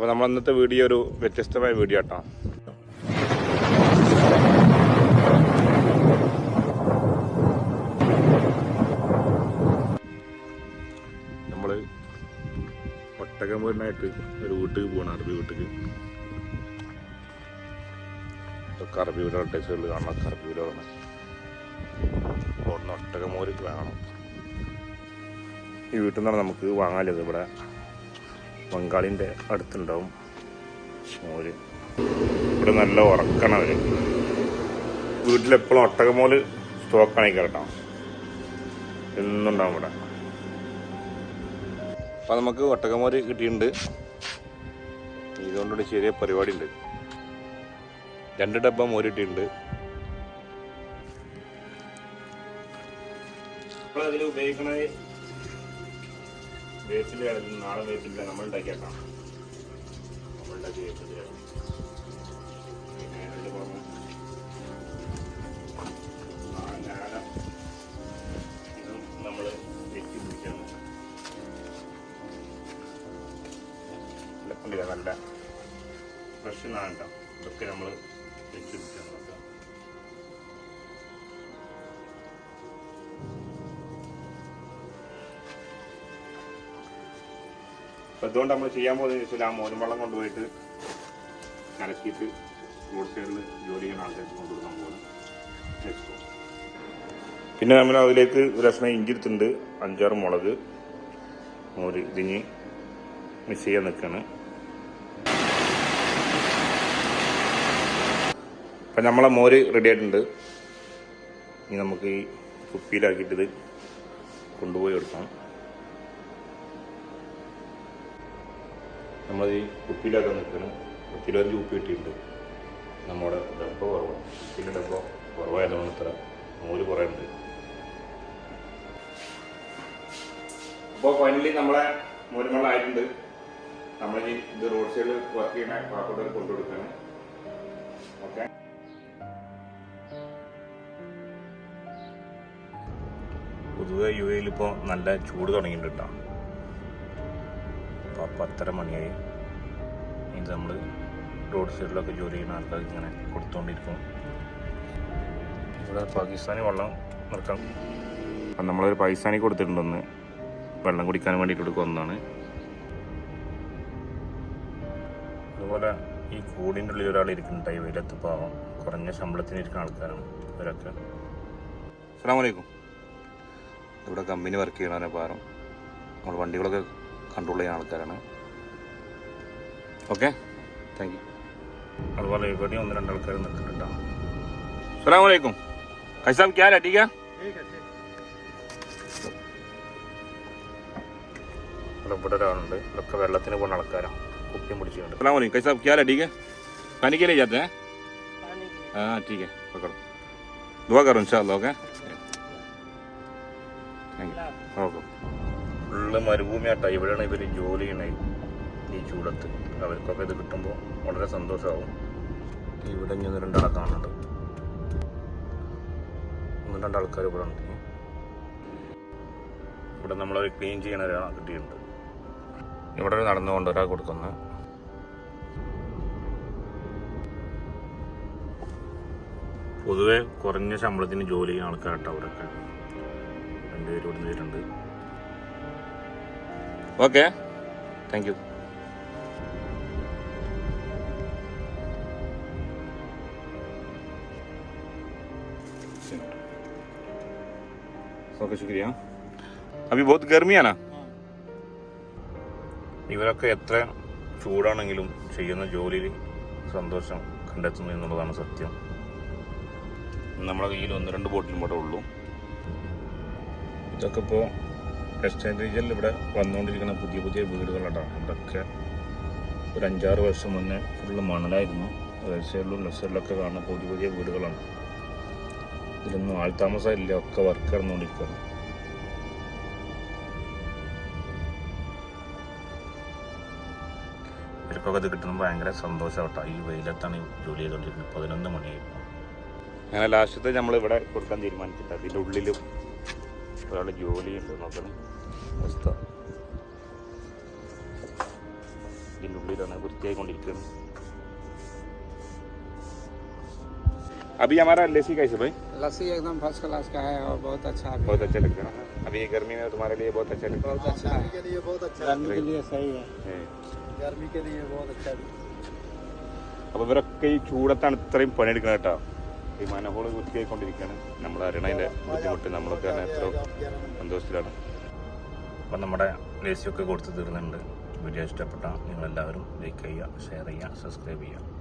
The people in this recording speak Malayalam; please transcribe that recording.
അപ്പോൾ നമ്മൾ അന്നത്തെ വീഡിയോ ഒരു വ്യത്യസ്തമായ വീഡിയോ കേട്ടോ നമ്മൾ ഒട്ടകമ്പൂരിനായിട്ട് ഒരു വീട്ടിൽ പോകണം അറബി വീട്ടിൽ അറബി വീട് അഡ്രസ്സുകളിൽ കാണണം അറബി വീടുകളാണ് ഒട്ടകമോര് വേണം. ഈ വീട്ടിൽ നിന്നാണ് നമുക്ക് വാങ്ങാനുള്ളത് ഇവിടെ. ബംഗാളിന്റെ അടുത്തുണ്ടാവും. മോര്. ഇവിടെ നല്ല ഉറക്കണം അവർ വീട്ടിലെപ്പോഴും ഒട്ടകമോൽ സ്റ്റോക്കാണ് കേട്ടോ എന്നുണ്ടാവും ഇവിടെ. അപ്പം നമുക്ക് ഒട്ടകമോര് കിട്ടിയിട്ടുണ്ട്. ഇതുകൊണ്ടൊരു ചെറിയ പരിപാടി ഉണ്ട് രണ്ട് ഡബ്ബ മോര് കിട്ടിയിട്ടുണ്ട്. അതിൽ വേപ്പിന്റെ കടലിൽ വേപ്പില്ല നമ്മൾ ഉണ്ടാക്കിയേക്കാം നമ്മൾ ഉണ്ടാക്കി വേപ്പിന്റെ കടൽ പിന്നെ അതിന്റെ പുറമെ നാരങ്ങ ഇതും നമ്മൾ വെച്ച് പിടിക്കണം നല്ല ഫ്രഷ് നാണ്ട ഇതൊക്കെ നമ്മൾ വെച്ച് പിടിക്കാൻ നോക്കാം അപ്പം അതുകൊണ്ട് നമ്മൾ ചെയ്യാൻ പോകുന്നതെന്ന് വെച്ചാൽ ആ മോരും വെള്ളം കൊണ്ടുപോയിട്ട് കലക്കിയിട്ട് റോഡ് സൈഡിൽ ജോലി ചെയ്യുന്ന ആൾക്കാർക്ക് കൊണ്ടുകൊടുക്കാൻ പോകുന്നത്. പിന്നെ നമ്മൾ അതിലേക്ക് ഒരു കഷ്ണം ഇഞ്ചി എടുത്തിട്ടുണ്ട് അഞ്ചാറ് മുളക്. മോര് ഇതിഞ്ഞ് മിക്സ് ചെയ്യാൻ നിൽക്കുകയാണ് അപ്പം നമ്മളെ മോര് റെഡി ആയിട്ടുണ്ട്. ഇനി നമുക്ക് ഈ കുപ്പിയിലാക്കിയിട്ട് കൊണ്ടുപോയി എടുക്കാം നമ്മൾ ഈ കുപ്പിയിലാക്കാൻ നിൽക്കണം പത്തിരുപത്തഞ്ച് കുപ്പി കിട്ടിയിട്ടുണ്ട്. നമ്മുടെ ഡബ്ബ കുറവാണ് കുപ്പിയിലെ ഡബ്ബ കുറവായതുകൊണ്ട് ഇത്ര നൂൽ കുറേ ഉണ്ട് അപ്പോൾ ഫൈനലി നമ്മളെ മൂലമുള്ളായിട്ടുണ്ട് നമ്മൾ ഇത് റോഡ് സൈഡിൽ വർക്ക് ചെയ്യുന്ന പാക്കോട്ടർ കൊണ്ടുകൊടുക്കാണ് ഓക്കെ പൊതുവെ യു എയിൽ ഇപ്പോൾ നല്ല ചൂട് തുടങ്ങിയിട്ടുണ്ട് പത്തര മണിയായി. ഇത് നമ്മൾ റോഡ് സൈഡിലൊക്കെ ജോലി ചെയ്യുന്ന ആൾക്കാർക്ക് ഇങ്ങനെ കൊടുത്തുകൊണ്ടിരിക്കും ഇവിടെ പാകിസ്ഥാനി വെള്ളം നിർക്കാം അപ്പം നമ്മളൊരു പാകിസ്ഥാനി കൊടുത്തിട്ടുണ്ടെന്ന് വെള്ളം കുടിക്കാൻ വേണ്ടിയിട്ട് കൊടുക്കുക ഒന്നാണ് അതുപോലെ ഈ കൂടിന്റെ ഉള്ളിൽ ഒരാൾ ഇരിക്കുന്നുണ്ട് ഈ വെയിലത്ത് പാവം. കുറഞ്ഞ ശമ്പളത്തിന് ഇരിക്കുന്ന ആൾക്കാരാണ് ഇവരൊക്കെ. അസ്സാം വലൈക്കും ഇവിടെ കമ്പനി വർക്ക് ചെയ്യണവരെ പാരം നമ്മൾ വണ്ടികളൊക്കെ കൺട്രോൾ ചെയ്യുന്ന ആൾക്കാരാണ് ഓക്കെ താങ്ക് യു അതുപോലെ ഇവിടെ ഒന്ന് രണ്ട് ആൾക്കാർ നിൽക്കുന്നുണ്ടാവും അസ്സാം വലൈക്കും കൈസാബ് ക്യാ ठीक है ഇവിടെ ഇവിടെ ഒരാളുണ്ട് ഇതൊക്കെ വെള്ളത്തിന് പോകുന്ന ആൾക്കാരാണ് കുപ്പിയും പിടിച്ചിട്ടുണ്ട് അസ്സാം വലൈക്കും കൈസാബ് ക്യാ ठीक है पानी के लिए जाते हैं हाँ ठीक है पकड़ो दुआ करो इंशाल्लाह okay thank you okay full മരുഭൂമിയാട്ട. ഇവിടെയാണ് ഇവർ ജോലി ചെയ്യണത് ഈ ചൂടത്ത്. അവർക്കൊക്കെ ഇത് കിട്ടുമ്പോൾ വളരെ സന്തോഷമാവും ഇവിടെ ഇങ്ങനെ രണ്ടാളെ കാണുന്നുണ്ട് ഒന്ന് രണ്ടാൾക്കാർ ഇവിടെ ഉണ്ട്. ഇവിടെ നമ്മളത് ക്ലീൻ ചെയ്യണ ഒരാൾ കിട്ടിയിട്ടുണ്ട്. ഇവിടെ ഒരു നടന്നുകൊണ്ട് ഒരാൾ കൊടുക്കുന്നു. പൊതുവെ കുറഞ്ഞ ശമ്പളത്തിന് ജോലി ചെയ്യുന്ന ആൾക്കാരട്ടോ അവരൊക്കെ. രണ്ടുപേരും ഇവിടെ വരുന്നുണ്ട്. ഓക്കെ. താങ്ക് യു ഓക്കെ ശുക്രിയ. അഭി ബഹുത് ഗർമിയാണ്? ഇവരൊക്കെ എത്ര ചൂടാണെങ്കിലും ചെയ്യുന്ന ജോലിയിൽ സന്തോഷം കണ്ടെത്തുന്നു എന്നുള്ളതാണ് സത്യം. നമ്മുടെ കയ്യിൽ ഒന്ന് രണ്ട് ബോട്ടിൽ കൂടെ ഉള്ളൂ. ഇതൊക്കെ ഇപ്പോൾ വെസ്റ്റേൺ റീജിയനിൽ ഇവിടെ വന്നുകൊണ്ടിരിക്കുന്ന പുതിയ പുതിയ വീടുകളാണ് ഇവിടെയൊക്കെ ഒരു അഞ്ചാറ് വർഷം മുന്നേ ഫുള്ള് മണലായിരുന്നു. റൈറ്റ് സൈഡിലും ലെഫ്റ്റ് സൈഡിലൊക്കെ കാണുന്ന പുതിയ പുതിയ വീടുകളാണ്. ഇതിലൊന്നും ആൾതാമസമില്ല ഒക്കെ വർക്ക് നടന്നുകൊണ്ടിരിക്കുകയാണ്. ഇവർക്കൊക്കെ ഇത് കിട്ടുമ്പോൾ ഭയങ്കര സന്തോഷമാട്ടോ ഈ വെയിലത്താണ് ജോലി ചെയ്തുകൊണ്ടിരിക്കുന്നത് പതിനൊന്ന് മണിയായി അങ്ങനെ ലാസ്റ്റത്തെ നമ്മളിവിടെ കൊടുക്കാൻ തീരുമാനിച്ചിട്ട്. അതിന്റെ ഉള്ളിലും ഒരാൾ ജോലി ഉണ്ട് നോക്കണം അവസ്ഥ ഇതിൻ്റെ ഉള്ളിലാണ് വൃത്തിയായിക്കൊണ്ടിരിക്കുന്നത് अभी हमारा लेसी कैसे भाई लस्सी एकदम फर्स्ट क्लास का है और बहुत अच्छा भी बहुत अच्छा लगता है ना अभी ये गर्मी में तुम्हारे लिए बहुत अच्छा लगता बहुत अच्छा है के लिए बहुत अच्छा गर्मी के लिए सही है है गर्मी के लिए बहुत अच्छा भी അപ്പോൾ ഇവരൊക്കെ ഈ ചൂടത്താണ് ഇത്രയും പണിയെടുക്കണം കേട്ടോ ഈ മനഹോൾ വൃത്തിയായിക്കൊണ്ടിരിക്കുകയാണ്. നമ്മൾ അറിയണതിന്റെ ബുദ്ധിമുട്ട് നമ്മളൊക്കെ എത്ര സന്തോഷത്തിലാണ്. അപ്പം നമ്മുടെ ലേസിയൊക്കെ കൊടുത്തു തീർന്നുണ്ട് വീഡിയോ ഇഷ്ടപ്പെട്ട നിങ്ങളെല്ലാവരും ലൈക്ക് ചെയ്യുക ഷെയർ ചെയ്യുക സബ്സ്ക്രൈബ് ചെയ്യുക.